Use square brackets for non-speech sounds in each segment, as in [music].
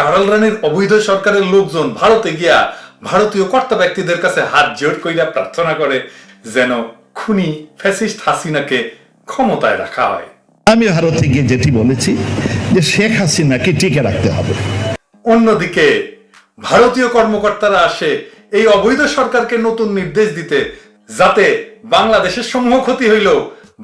কারাল রানীর অবৈধ সরকারের লোকজন ভারতে গিয়া ভারতীয় কর্তা ব্যক্তিদের কাছে হাত জোর কইরা প্রার্থনা করে যেন খুনি ফ্যাসিস্ট হাসিনাকে ক্ষমতায় রাখা হয়। আমি ভারতে গিয়ে যেটি বলেছি যে শেখ হাসিনাকে টিকে রাখতে হবে। অন্যদিকে ভারতীয় কর্মকর্তারা আসে এই অবৈধ সরকারকে নতুন নির্দেশ দিতে যাতে বাংলাদেশের সমূহ ক্ষতি হইলেও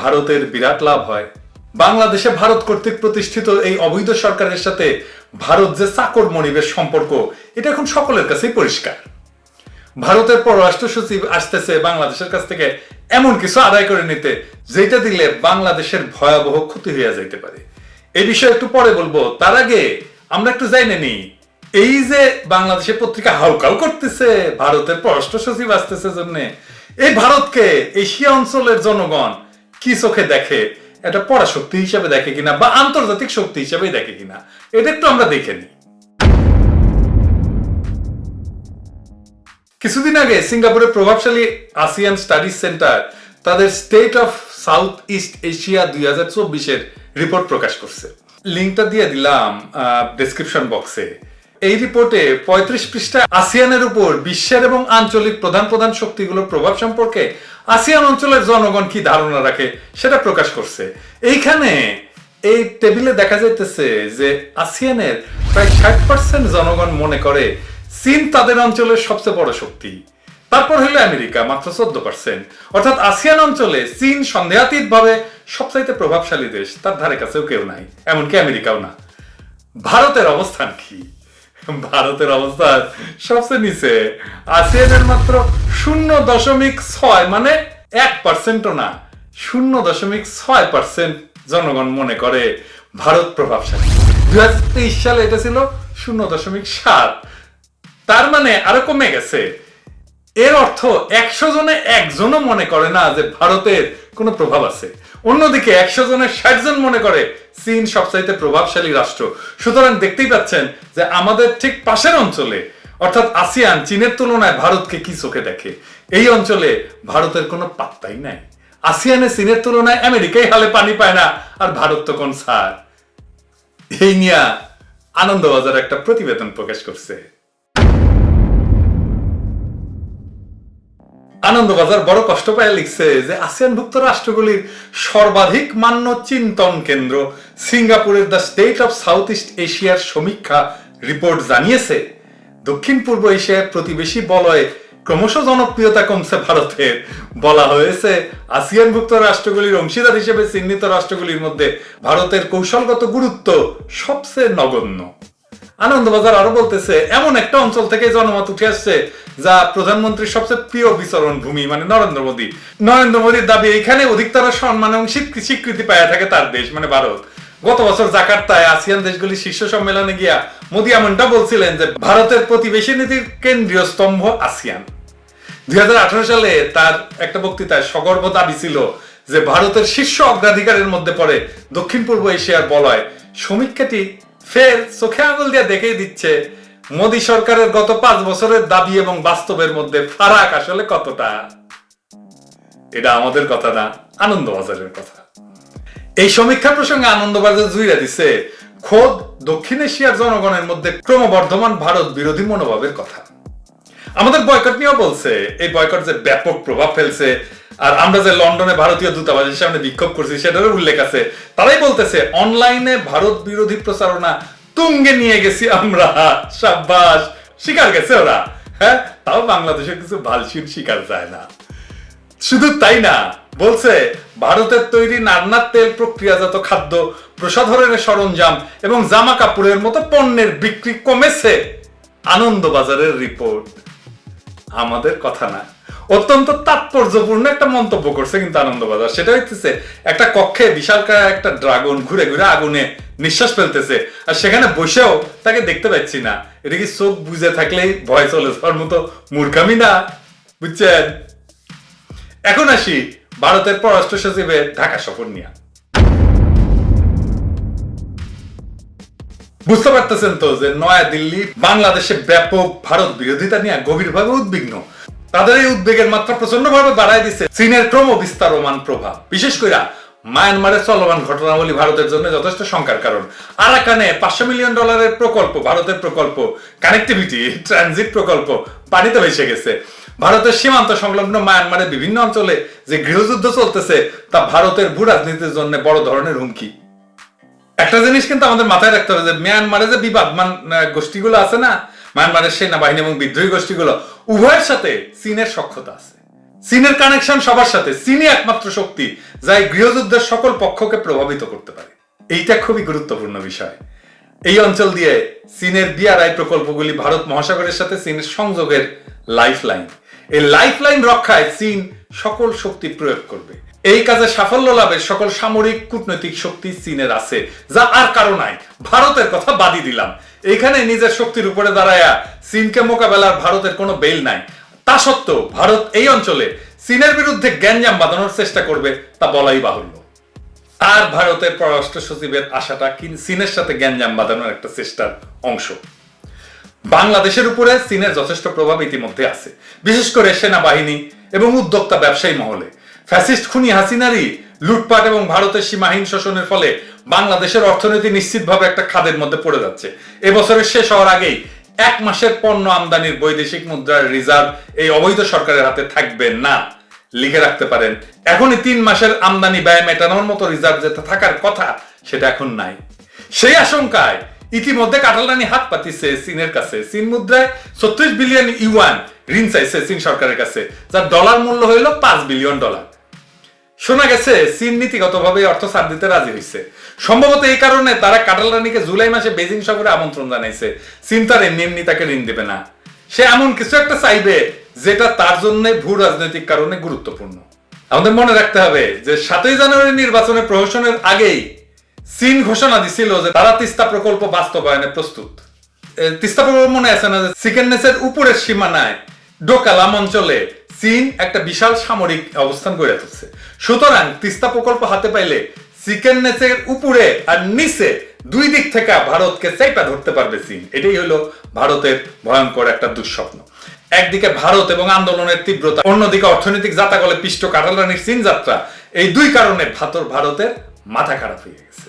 ভারতের বিরাট লাভ হয়। বাংলাদেশে ভারত কর্তৃক প্রতিষ্ঠিত এই অবৈধ সরকারের সাথে ভারত যে চাকর মনিবের সম্পর্ক, এটা এখন সকলের কাছেই পরিষ্কার। ভারতের পররাষ্ট্র সচিব আসতেছে বাংলাদেশের কাছ থেকে এমন কিছু আদায় করে নিতে, যেটা দিলে বাংলাদেশের ভয়াবহ ক্ষতি হইয়া যাইতে পারে। এই বিষয়ে একটু পরে বলব, তার আগে আমরা একটু জাইনে নি এই যে বাংলাদেশের পত্রিকা হাউকাউ করতেছে, ভারতের পররাষ্ট্র সচিব আসতেছে জন্য, এই ভারতকে এশিয়া অঞ্চলের জনগণ কি চোখে দেখে এটা পরাশক্তি হিসাবে দেখে কিনা বা আন্তর্জাতিক শক্তি হিসাবে দেখে কিনা এটা একটু আমরা দেখে নিই। কিছুদিন আগে সিঙ্গাপুরের প্রভাবশালী আসিয়ান স্টাডিজ সেন্টার তাদের state of South East Asia দুই হাজার চব্বিশের রিপোর্ট প্রকাশ করছে। লিঙ্কটা দিয়ে দিলাম ডেসক্রিপশন বক্সে এই রিপোর্টে পঁয়ত্রিশ পৃষ্ঠা আসিয়ানের উপর বিশ্বের এবং আঞ্চলিক প্রধান প্রধান শক্তিগুলোর প্রভাব সম্পর্কে আসিয়ান অঞ্চলের জনগণ কি ধারণা রাখে সেটা প্রকাশ করছে। এইখানে এই টেবিলে দেখা যাইতেছে যে আসিয়ানের প্রায় ষাট পার্সেন্ট জনগণ মনে করে চীন তাদের অঞ্চলের সবচেয়ে বড় শক্তি। তারপর হলো আমেরিকা, মাত্র চোদ্দ পার্সেন্ট অর্থাৎ আসিয়ান অঞ্চলে চীন সন্দেহাতীত ভাবে সবচাইতে প্রভাবশালী দেশ, তার ধারে কাছেও কেউ নাই, এমনকি আমেরিকাও না। ভারতের অবস্থান কি? [laughs] ভারতের অবস্থান সবচেয়ে নিচে। আসিয়ানের মাত্র শূন্য দশমিক ছয় মানে এক পার্সেন্টও না, শূন্য দশমিক ছয় পার্সেন্ট জনগণ মনে করে ভারত প্রভাবশালী। দুই হাজার তেইশ সালে এটা ছিল শূন্য দশমিক সাত। তার মানে আরও কমে গেছে। এর অর্থ একশো জনে একজনও মনে করে না যে ভারতের কোনো প্রভাব আছে। অন্যদিকে একশো জনের ষাট জন মনে করে চীন সবচাইতে প্রভাবশালী রাষ্ট্র। সুতরাং দেখতেই পাচ্ছেন যে আমাদের ঠিক পাশের অঞ্চলে, অর্থাৎ আসিয়ান, চীনের তুলনায় ভারতকে কি চোখে দেখে? এই অঞ্চলে ভারতের কোনো পাত্তাই নাই। আসিয়ানে চীনের তুলনায় আমেরিকাই হালে পানি পায় না। আর ভারত তো কোন সার? এই নিয়ে আনন্দবাজার একটা প্রতিবেদন প্রকাশ করছে। আনন্দবাজার বড় কষ্ট পায় লিখছে যে আসিয়ানভুক্ত রাষ্ট্রগুলির সর্বাধিক মান্য চিন্তন কেন্দ্র সিঙ্গাপুরের the state of South East এশিয়ার সমীক্ষা রিপোর্ট জানিয়েছে। দক্ষিণ পূর্ব এশিয়ার প্রতিবেশী বলয়ে ক্রমশ জনপ্রিয়তা কমছে ভারতের। বলা হয়েছে, আসিয়ানভুক্ত রাষ্ট্রগুলির অংশীদার হিসেবে চিহ্নিত রাষ্ট্রগুলির মধ্যে ভারতের কৌশলগত গুরুত্ব সবচেয়ে নগণ্য। আনন্দবাজার আরও বলতেছে, এমন একটা অঞ্চল থেকে জনমত উঠে আসছে, যা প্রধানমন্ত্রীর সবচেয়ে প্রিয় বিচরণ ভূমি মানে নরেন্দ্র মোদী। নরেন্দ্র মোদীর দাবি, এখানে অধিকতর সম্মান এবং স্বীকৃতি পায় থাকে তার দেশ মানে ভারত। গত বছর জাকার্তায় আসিয়ান দেশগুলির শীর্ষ সম্মেলনে গিয়া মোদী এমনটা বলছিলেন যে, ভারতের প্রতিবেশী নীতির কেন্দ্রীয় স্তম্ভ আসিয়ান। দুই হাজার আঠারো সালে তার একটা বক্তৃতায় সগর্ব দাবি ছিল যে, ভারতের শীর্ষ অগ্রাধিকারের মধ্যে পড়ে দক্ষিণ পূর্ব এশিয়ার বলয়। সমীক্ষাটি ফের চোখে আঙুল দিয়ে দেখেই দিচ্ছে, মোদী সরকারের গত পাঁচ বছরের দাবি এবং বাস্তবের মধ্যে ফারাক আসলে কতটা। এটা আমাদের কথা না, আনন্দবাজারের কথা। এই সমীক্ষা প্রসঙ্গে আনন্দবাজার জুইরা দিছে, খোদ দক্ষিণ এশিয়ার জনগণের মধ্যে ক্রমবর্ধমান ভারত বিরোধী মনোভাবের কথা। আমাদের বয়কট নিয়েও বলছে, এই বয়কট যে ব্যাপক প্রভাব ফেলছে, আর আমরা যে লন্ডনে ভারতীয় দূতাবাসের সামনে বিক্ষোভ করছি, সেটারও উল্লেখ আছে। তারাই বলতেছে, অনলাইনে ভারত বিরোধী প্রচারণা তুঙ্গে নিয়ে গেছি আমরা। সাব্বাস, শিকার গেছে ওরা। হ্যাঁ তাও বাংলাদেশের কিছু ভালসির শিকার যায় না। শুধু তাই না, বলছে, ভারতের তৈরি নান্নার তেল প্রক্রিয়াজাত খাদ্য প্রসাধনের সরঞ্জাম এবং জামা কাপড়ের মতো পণ্যের বিক্রি কমেছে। আনন্দবাজারের রিপোর্ট। আমাদের কথা না। অত্যন্ত তাৎপর্যপূর্ণ একটা মন্তব্য করছে কিন্তু আনন্দবাজার। সেটা হইতেছে, একটা কক্ষে বিশালকায় একটা ড্রাগন ঘুরে ঘুরে আগুনে নিঃশ্বাস ফেলতেছে। আর সেখানে বসেও তাকে দেখতে পাচ্ছি না। এটা কি চোখ বুঝে থাকলেই ভয় চলে যাওয়ার মতো মূর্খামি না? বুঝছেন? এখন আসি ভারতের পররাষ্ট্র সচিবের ঢাকা সফর নিয়ে। বুঝতে পারতেছেন তো যে নয়া দিল্লি বাংলাদেশে ব্যাপক ভারত বিরোধিতা নিয়ে গভীরভাবে উদ্বিগ্ন। তাদের এই উদ্বেগের মাত্রা প্রচণ্ড ভাবে বাড়ায় দিছে চীনের ক্রম বিস্তারমান প্রভাব। বিশেষ করে মায়ানমারের চলমান ঘটনাবলী ভারতের জন্য যথেষ্ট শঙ্কার কারণ। আরাকানে পাঁচশো মিলিয়ন ডলারের প্রকল্প, ভারতের প্রকল্প কানেক্টিভিটি ট্রানজিট প্রকল্প পানিতে ভেসে গেছে। ভারতের সীমান্ত সংলগ্ন মায়ানমারের বিভিন্ন অঞ্চলে যে গৃহযুদ্ধ চলতেছে, তা ভারতের ভূ রাজনীতির জন্য বড় ধরনের হুমকি। একটা জিনিস কিন্তু আমাদের মাথায় রাখতে হবে যে মিয়ানমারে যে বিবাদমান আহ, গোষ্ঠীগুলো আছে না মায়ানমারের সেনাবাহিনী এবং বিদ্রোহী গোষ্ঠীগুলো উভয়ের সাথে চীনের সক্ষতা আছে। চীনের কানেকশন সবার সাথে চীনই একমাত্র শক্তি যা এই গৃহযুদ্ধের সকল পক্ষকে প্রভাবিত করতে পারে। এইটা খুবই গুরুত্বপূর্ণ বিষয়। এই অঞ্চল দিয়ে চীনের বিআরআই প্রকল্পগুলি ভারত মহাসাগরের সাথে চীনের সংযোগের লাইফ লাইন এই লাইফ লাইন রক্ষায় চীন সকল শক্তি প্রয়োগ করবে। এই কাজে সাফল্য লাভের সকল সামরিক কূটনৈতিক শক্তি চীনের আছে, যা আর কারও নাই। ভারতের কথা বাদই দিলাম। এখানে নিজের শক্তির উপরে দাঁড়ায়া চীনকে মোকাবেলার ভারতের কোনো বেল নাই। তা সত্ত্বেও ভারত এই অঞ্চলে চীনের বিরুদ্ধে গ্যাঞ্জাম বাঁধানোর চেষ্টা করবে তা বলাই বাহুল্য। আর ভারতের পররাষ্ট্র সচিবের আশাটা চীনের সাথে গ্যাঞ্জাম বাঁধানোর একটা চেষ্টার অংশ। বাংলাদেশের উপরে চীনের যথেষ্ট প্রভাব ইতিমধ্যে আছে। বিশেষ করে সেনাবাহিনী এবং উদ্যোক্তা ব্যবসায়ী মহলে। ফ্যাসিস্ট খুনি হাসিনারই লুটপাট এবং ভারতের সীমাহীন শোষণের ফলে বাংলাদেশের অর্থনীতি নিশ্চিতভাবে একটা খাদের মধ্যে পড়ে যাচ্ছে। এবছরের শেষ হওয়ার আগেই এক মাসের পণ্য আমদানির বৈদেশিক মুদ্রার রিজার্ভ এই অবৈধ সরকারের হাতে থাকবে না। লিখে রাখতে পারেন, এখনই তিন মাসের আমদানি ব্যয় মেটানোর মতো রিজার্ভ যেটা থাকার কথা সেটা এখন নাই। সেই আশঙ্কায় ইতিমধ্যে কাটালানি হাত পাতিছে চীনের কাছে। চীন মুদ্রায় ছত্রিশ বিলিয়ন ইউয়ান ঋণ চাইছে চীন সরকারের কাছে, যার ডলার মূল্য হইল পাঁচ বিলিয়ন ডলার শোনা গেছে, চীন নীতিগতভাবে অর্থ ছাড় দিতে রাজি হয়েছে সম্ভবত এই কারণে তারা কাটালানিকে জুলাই মাসে বেজিং সফরে আমন্ত্রণ জানাইছে। চীন তার এমনি এমনি তাকে ঋণ দেবে না। সে এমন কিছু একটা চাইবে, যেটা তার জন্য ভূ রাজনৈতিক কারণে গুরুত্বপূর্ণ। আমাদের মনে রাখতে হবে যে সাতই জানুয়ারি নির্বাচনের প্রহসনের আগেই চীন ঘোষণা দিছিল যে তারা তিস্তা প্রকল্প বাস্তবায়নে প্রস্তুত। তিস্তা প্রকল্প মনে আছে না যে সিকেননেসের উপরের সীমানায় ডোকালাম অঞ্চলে চীন একটা বিশাল সামরিক অবস্থান গড়ে তুলছে। সুতরাং তিস্তা প্রকল্প হাতে পাইলে সিকেননেসের উপরে আর নিচে দুই দিক থেকে ভারতকে চাইপা ধরতে পারবে চীন এটাই হলো ভারতের ভয়ঙ্কর একটা দুঃস্বপ্ন। একদিকে ভারত এবং আন্দোলনের তীব্রতা, অন্যদিকে অর্থনৈতিক জাতাকলে পিষ্ট কাটালানির চীন যাত্রা, এই দুই কারণে ভাতর ভারতের মাথা খারাপ হয়ে গেছে।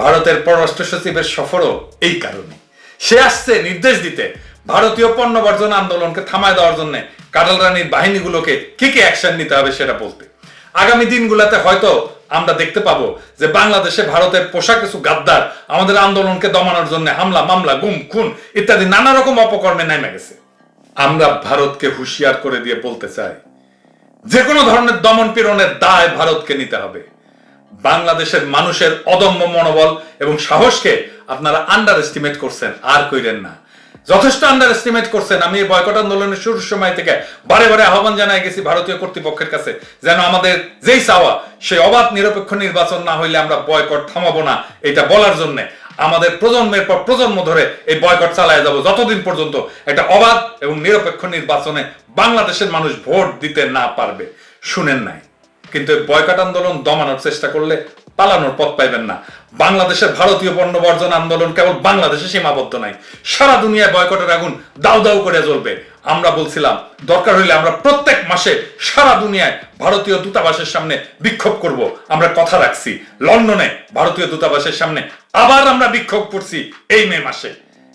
ভারতের পররাষ্ট্র সচিবের সফরও এই কারণে। সে আসছে নির্দেশ দিতে। ভারতীয় পণ্য বর্জন আন্দোলনকে থামায় দেওয়ার জন্য কাটাল রানীর বাহিনীগুলোকে কি কি অ্যাকশন নিতে হবে সেটা বলতে। আগামী দিনগুলোতে হয়তো আমরা দেখতে পাবো যে বাংলাদেশে ভারতের পোশাক কিছু গাদ্দার আমাদের আন্দোলনকে দমানোর জন্য হামলা, মামলা, গুম, খুন ইত্যাদি নানা রকম অপকর্মে নেমে গেছে। আমরা ভারতকে হুঁশিয়ার করে দিয়ে বলতে চাই, যে কোনো ধরনের দমন পীড়নের দায় ভারতকে নিতে হবে। বাংলাদেশের মানুষের অদম্য মনোবল এবং সাহসকে আপনারা আন্ডার এস্টিমেট করছেন, আর কইরেন না। যথেষ্ট আন্ডার এস্টিমেট করছেন। আমি এই বয়কট আন্দোলনের শুরুর সময় থেকে বারে বারে আহ্বান জানাই গেছি ভারতীয় কর্তৃপক্ষের কাছে যেন আমাদের যেই চাওয়া, সেই অবাধ নিরপেক্ষ নির্বাচন না হইলে আমরা বয়কট থামাবো না, এটা বলার জন্য আমাদের প্রজন্মের পর প্রজন্ম ধরে এই বয়কট চালায় যাব। যতদিন পর্যন্ত একটা অবাধ এবং নিরপেক্ষ নির্বাচনে বাংলাদেশের মানুষ ভোট দিতে না পারবে, শুনেন নাই। কিন্তু বয়কট আন্দোলন দমানোর চেষ্টা করলে পালানোর পথ পাইবেন না। বাংলাদেশের ভারতীয় পণ্য বর্জন আন্দোলন কেবল বাংলাদেশে সীমাবদ্ধ নাই। সারা দুনিয়ায় বয়কটের আগুন দাউ দাউ করে জ্বলবে। আমরা বলছিলাম, দরকার হইলে আমরা প্রত্যেক মাসে সারা দুনিয়ায় ভারতীয় দূতাবাসের সামনে বিক্ষোভ করব। আমরা কথা রাখছি। লন্ডনে ভারতীয় দূতাবাসের সামনে আবার আমরা বিক্ষোভ করছি এই মে মাসে।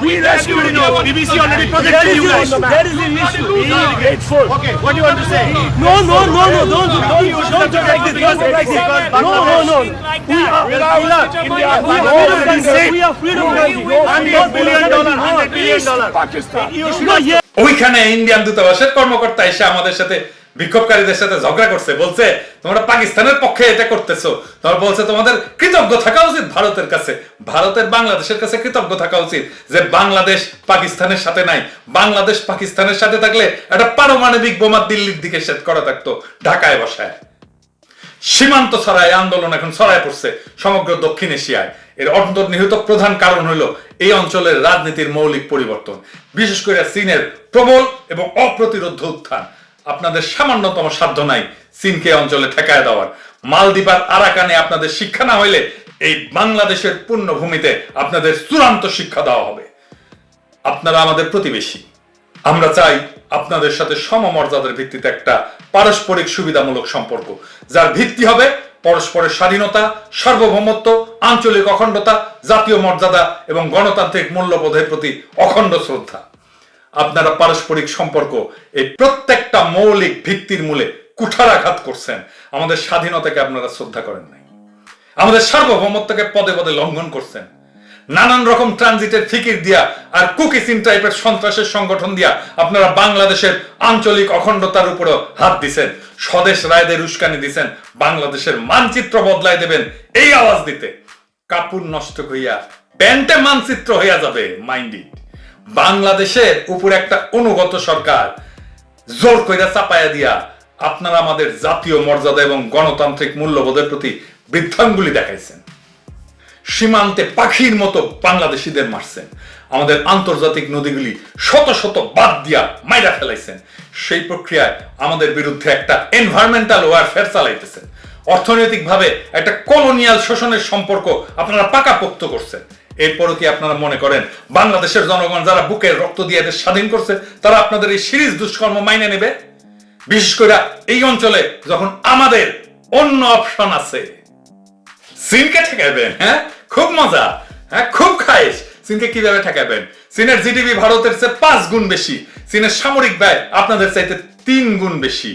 We you rescued you. BBC already protected is you guys. issue. That is the issue. Be grateful. Okay. What do you want to say? No, no, no, no, don't, don't, don't do like this. Don't do like this. No, no, no. We are a killer. India, We are freedom country. We are freedom country. Hundred billion dollar. Hundred billion dollar. Pakistan. ওইখানে Indian দূতাবাসের কর্মকর্তা এসে আমাদের সাথে বিক্ষোভকারীদের সাথে ঝগড়া করছে, বলছে, তোমরা পাকিস্তানের পক্ষে এটা করতেছো। তোমরা বলছে, তোমাদের কৃতজ্ঞ থাকা উচিত ভারতের কাছে। ভারতের বাংলাদেশের কাছে কৃতজ্ঞ থাকা উচিত যে বাংলাদেশ পাকিস্তানের সাথে নাই। বাংলাদেশ পাকিস্তানের সাথে থাকলে একটা পারমাণবিক বোমা দিল্লির দিকে সেট করা থাকতো, ঢাকায় বসায়। সীমান্ত ছড়ায়, আন্দোলন এখন ছড়ায় পড়ছে সমগ্র দক্ষিণ এশিয়ায়। এর অন্তর্নিহিত প্রধান কারণ হলো এই অঞ্চলের রাজনীতির মৌলিক পরিবর্তন, বিশেষ করে চীনের প্রবল এবং অপ্রতিরোধ উত্থান। আপনাদের সামান্যতম সাধ্য নাই চীনকে অঞ্চলে ঠেকায় দেওয়ার। মালদ্বীপার আরাকানে আপনাদের শিক্ষা না হইলে এই বাংলাদেশের পূর্ণভূমিতে আপনাদের চূড়ান্ত শিক্ষা দেওয়া হবে। আপনারা আমাদের প্রতিবেশী। আমরা চাই আপনাদের সাথে সমমর্যাদার ভিত্তিতে একটা পারস্পরিক সুবিধামূলক সম্পর্ক, যার ভিত্তি হবে পরস্পরের স্বাধীনতা, সার্বভৌমত্ব, আঞ্চলিক অখণ্ডতা, জাতীয় মর্যাদা এবং গণতান্ত্রিক মূল্যবোধের প্রতি অখণ্ড শ্রদ্ধা। আপনারা পারস্পরিক সম্পর্ক এই প্রত্যেকটা মৌলিক ভিত্তির মূলে কুঠারাঘাত করছেন। আমাদের স্বাধীনতাকে আপনারা শ্রদ্ধা করেন নাই। আমাদের সার্বভৌমত্বকে পদে পদে লঙ্ঘন করছেন। নানান রকম ট্রানজিটের ফিকির দিয়া আর কুকিসিন টাইপের সন্ত্রাসের সংগঠন দিয়া আপনারা বাংলাদেশের আঞ্চলিক অখণ্ডতার উপরও হাত দিছেন। স্বদেশ রায়দের উস্কানি দিছেন। বাংলাদেশের মানচিত্র বদলাই দেবেন এই আওয়াজ দিতে। কাপড় নষ্ট হইয়া, প্যান্টে মানচিত্র হইয়া যাবে, মাইন্ড ইট। বাংলাদেশের উপর একটা অনুগত সরকার জোর কইরা চাপায়া দিয়া আপনারা আমাদের জাতীয় মর্যাদা এবং গণতান্ত্রিক মূল্যবোধের প্রতি বৃদ্ধাঙ্গুলি দেখাইছেন। সীমান্তে পাখির মতো বাংলাদেশিদের মারছেন। আমাদের আন্তর্জাতিক নদীগুলি শত শত বাদ দিয়া মাইরা ফেলাইছেন। সেই প্রক্রিয়ায় আমাদের বিরুদ্ধে একটা এনভায়রনমেন্টাল ওয়ারফেয়ার চালাইতেছেন। অর্থনৈতিকভাবে একটা কলোনিয়াল শোষণের সম্পর্ক আপনারা পাকাপোক্ত করছেন। এরপরও কি আপনারা মনে করেন বাংলাদেশের জনগণ যারা বুকের রক্ত দিয়ে এদের স্বাধীন করছে, তারা আপনাদের এই সিরিজ দুষ্কর্ম মাইনে নেবে? বিশেষ করে এই অঞ্চলে যখন আমাদের অন্য অপশন আছে চীনকে ঠেকাবেন হ্যাঁ? খুব মজা হ্যাঁ? খুব খাইস চীনকে কীভাবে ঠেকাবেন চীনের জিডিপি ভারতের চেয়ে পাঁচ গুণ বেশি চীনের সামরিক ব্যয় আপনাদের চাইতে তিন গুণ বেশি।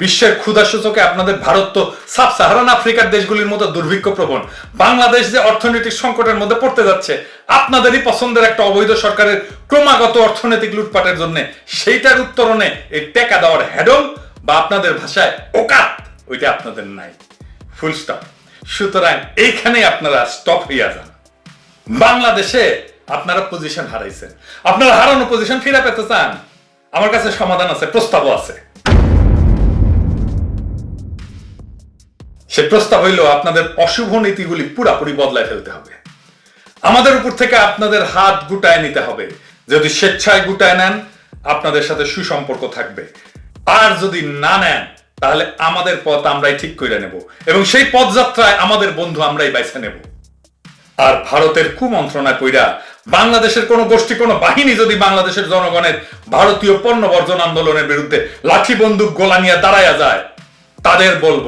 বিশ্বের ক্ষুধা সূচকে আপনাদের ভারত তো সাব সাহারান আফ্রিকার দেশগুলির মতো দুর্ভিক্ষ প্রবণ বাংলাদেশ যে অর্থনৈতিক সংকটের মধ্যে পড়তে যাচ্ছে, আপনাদেরই পছন্দের একটা অবৈধ সরকারের ক্রমাগত অর্থনৈতিক লুটপাটের জন্য, সেইটার উত্তরণে এই টেকা দেওয়ার হ্যাডম বা আপনাদের ভাষায় ওকাত, ওইটা আপনাদের নাই। ফুল স্টপ সুতরাং এইখানে আপনারা স্টপ হইয়া যান। বাংলাদেশে আপনারা পজিশন হারাইছেন। আপনারা হারানো পজিশন ফিরে পেতে চান। আমার কাছে সমাধান আছে, প্রস্তাবও আছে। সে প্রস্তাব হইল, আপনাদের অশুভ নীতিগুলি পুরাপুরি বদলায় ফেলতে হবে। আমাদের উপর থেকে আপনাদের হাত গুটায় নিতে হবে। যদি স্বেচ্ছায় গুটায় নেন, আপনাদের সাথে সুসম্পর্ক থাকবে। আর যদি না নেন, তাহলে আমাদের পথ আমরাই ঠিক করে নেব এবং সেই পথযাত্রায় আমাদের বন্ধু আমরাই বাইছে নেব। আর ভারতের কুমন্ত্রণায় কইরা বাংলাদেশের কোন গোষ্ঠী, কোন বাহিনী যদি বাংলাদেশের জনগণের ভারতীয় পণ্য বর্জন আন্দোলনের বিরুদ্ধে লাঠি বন্দুক গোলা নিয়ে দাঁড়াইয়া যায়, তাদের বলব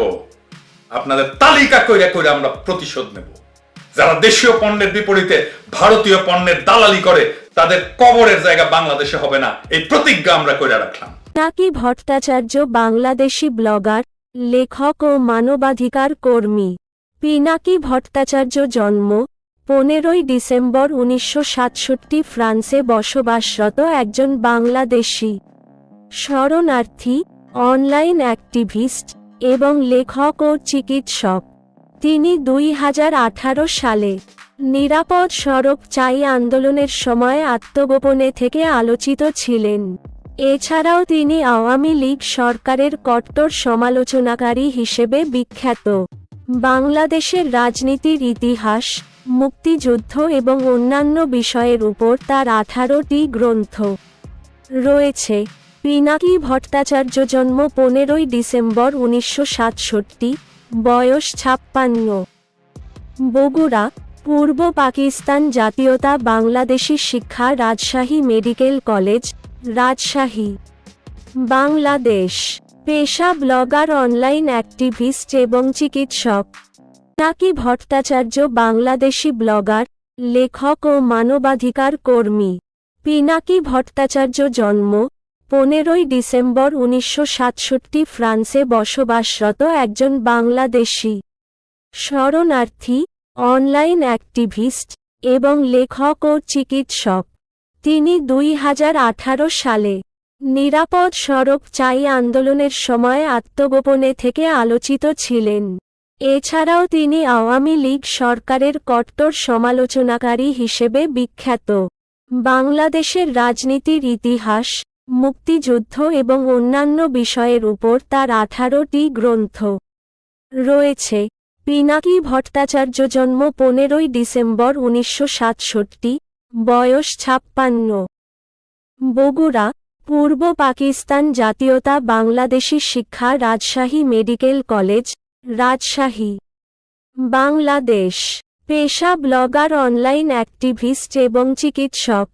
আপনাদের তালিকা কইরা কইরা আমরা প্রতিশোধ নেব। যারা দেশীয় পণ্যের বিপরীতে ভারতীয় পণ্যের দালালি করে, তাদের কবরের জায়গা বাংলাদেশে হবে না। এই প্রতিজ্ঞা আমরা কইরা রাখলাম। নাকি ভট্টাচার্য বাংলাদেশি ব্লগার, লেখক ও মানবাধিকার কর্মী? পিনাকি ভট্টাচার্য জন্ম? পনেরোই ডিসেম্বর উনিশশো সাতষট্টি ফ্রান্সে বসবাসরত একজন বাংলাদেশি। শরণার্থী, অনলাইন অ্যাক্টিভিস্ট এবং লেখক ও চিকিৎসক। তিনি দুই হাজার আঠারো সালে নিরাপদ সড়ক চাই আন্দোলনের সময় আত্মগোপনে থেকে আলোচিত ছিলেন। এছাড়াও তিনি আওয়ামী লীগ সরকারের কট্টর সমালোচনাকারী হিসেবে বিখ্যাত। বাংলাদেশের রাজনীতির ইতিহাস, মুক্তিযুদ্ধ এবং অন্যান্য বিষয়ের উপর তার আঠারোটি গ্রন্থ রয়েছে। পিনাকি ভট্টাচার্য জন্ম পনেরোই ডিসেম্বর উনিশশো সাতষট্টি, বয়স ছাপ্পান্ন। বগুড়া, পূর্ব পাকিস্তান জাতীয়তা বাংলাদেশি শিক্ষা রাজশাহী মেডিকেল কলেজ, রাজশাহী। বাংলাদেশ পেশা ব্লগার, অনলাইন অ্যাক্টিভিস্ট এবং চিকিৎসক। নাকি ভট্টাচার্য বাংলাদেশি ব্লগার, লেখক ও মানবাধিকার কর্মী। পিনাকি ভট্টাচার্য জন্ম পনেরোই ডিসেম্বর উনিশশো সাতষট্টি ফ্রান্সে বসবাসরত একজন বাংলাদেশি শরণার্থী, অনলাইন অ্যাক্টিভিস্ট এবং লেখক ও চিকিৎসক। তিনি দুই হাজার আঠারো সালে নিরাপদ সড়ক চাই আন্দোলনের সময় আত্মগোপনে থেকে আলোচিত ছিলেন। এছাড়াও তিনি আওয়ামী লীগ সরকারের কট্টর সমালোচনাকারী হিসেবে বিখ্যাত। বাংলাদেশের রাজনীতির ইতিহাস মুক্তিযুদ্ধ এবং অন্যান্য বিষয়ের উপর তার আঠারোটি গ্রন্থ রয়েছে। পিনাকি ভট্টাচার্য জন্ম পনেরোই ডিসেম্বর উনিশশো সাতষট্টি, বয়স ছাপ্পান্ন। বগুড়া, পূর্ব পাকিস্তান জাতীয়তা বাংলাদেশি শিক্ষা রাজশাহী মেডিকেল কলেজ, রাজশাহী। বাংলাদেশ পেশা ব্লগার অনলাইন অ্যাক্টিভিস্ট এবং চিকিৎসক।